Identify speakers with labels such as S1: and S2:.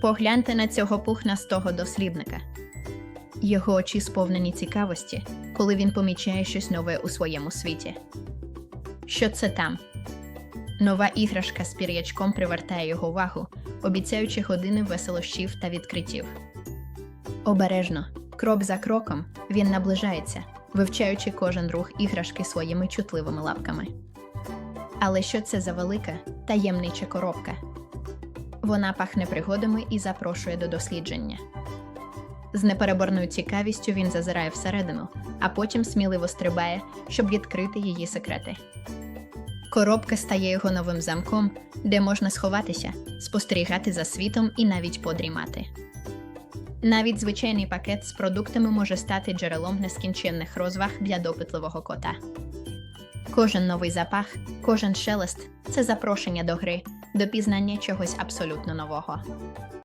S1: Погляньте на цього пухнастого дослідника. Його очі сповнені цікавості, коли він помічає щось нове у своєму світі. Що це там? Нова іграшка з пір'ячком привертає його увагу, обіцяючи години веселощів та відкриттів. Обережно, крок за кроком, він наближається, вивчаючи кожен рух іграшки своїми чутливими лапками. Але що це за велика таємнича коробка? Вона пахне пригодами і запрошує до дослідження. З непереборною цікавістю він зазирає всередину, а потім сміливо стрибає, щоб відкрити її секрети. Коробка стає його новим замком, де можна сховатися, спостерігати за світом і навіть подрімати. Навіть звичайний пакет з продуктами може стати джерелом нескінченних розваг для допитливого кота. Кожен новий запах, кожен шелест це запрошення до гри, до пізнання чогось абсолютно нового.